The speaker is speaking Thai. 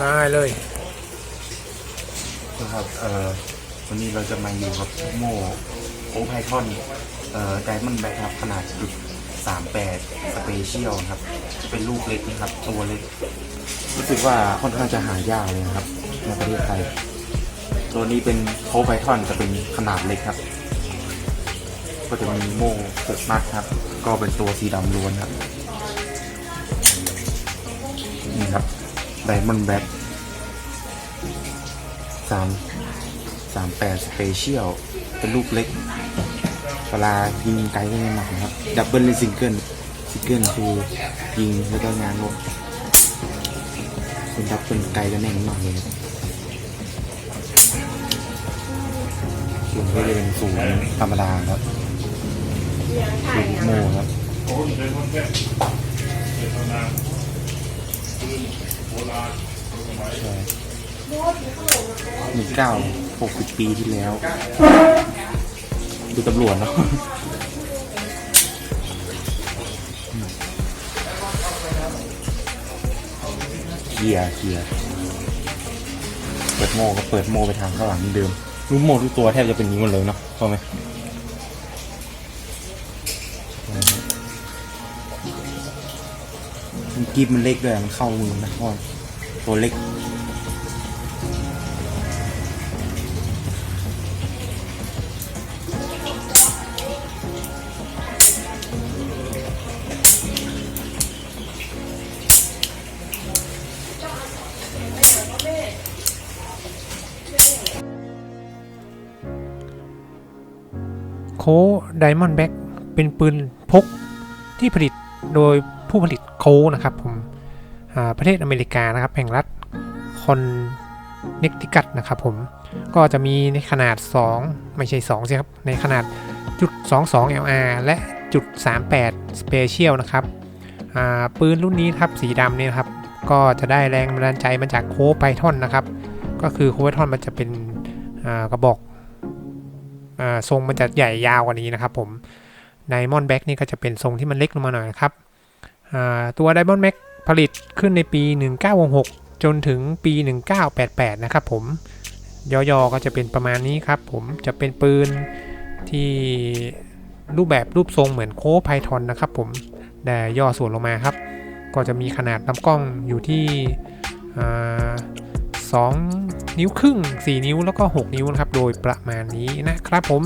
ได้เลยนะครับเอ่อวันนี้เราจะมาอยู่กับโมโอไพทอนเอ่อไดมอนด์แบ็คครับขนาดจุด38สเปเชียลครับ จะเป็นลูกเล็กนะครับ ตัวเล็ก รู้สึกว่าค่อนข้างจะหายากเลยนะครับในประเทศไทย ตัวนี้เป็นโอไพทอนจะเป็นขนาดเล็กครับ ก็จะมีโม่หกนัดครับ ก็เป็นตัวสีดำล้วนครับ นี่ครับ ไดมอนด์แบ็คสามสามแปดสเปเชียลเป็นลูกเล็กเวลายิงไกลก็ไม่หนักนะครับ ดับเบิลหรือซิงเกิลซิงเกิลคือยิงแล้วก็งานลงเป็นดับเบิลไกลก็แน่นมากเลยครับส่วนก็จะเป็นศูนย์ธรรมดาครับศูนย์โมครับ หนึ่งเก้าหกสิบปีที่แล้ว ดูตำรวจเนาะเคลียร์เคลียร์เปิดโม่ก็เปิดโม่ไปทางข้างหลังเดิมรูปโม่ทุกตัวแทบจะเป็นอย่างนี้หมดเลยเนาะเข้าไหม มันกีบมันเล็กด้วยมันเข้ามือนะเพราะว่าตัวเล็กโคไดมอนด์แบ็กเป็นปืนพกที่ผลิตโดย ผู้ผลิตโค้นะครับผมประเทศอเมริกานะครับแห่งรัฐคอนเนคติคัตนะครับผมก็จะมีในขนาด 2 ไม่ใช่2ใช่ครับ ในขนาดจุด22 LR และจุด38 Special นะครับปืนรุ่นนี้ครับสีดำเนี่ยครับ ก็จะได้แรงบันดาลใจมาจากโคไพทอนนะครับ ก็คือโคไพทอนมันจะเป็นกระบอกอทรงมันจะใหญ่ยาวกว่านี้นะครับผมไดมอนแบ็กนี่ก็จะเป็นทรงที่มันเล็กลงมาหน่อยนะครับ ตัวไดมอนด์แบ็กผลิตขึ้นในปี 1966 จนถึงปี 1988 นะครับผม ย่อๆก็จะเป็นประมาณนี้ครับผม จะเป็นปืนที่รูปแบบรูปทรงเหมือนโคไพทอนนะครับผม แต่ย่อส่วนลงมาครับ ก็จะมีขนาดลำกล้องอยู่ที่2นิ้วครึ่ง 4 นิ้วแล้วก็ 6 นิ้วนะครับ โดยประมาณนี้นะครับผม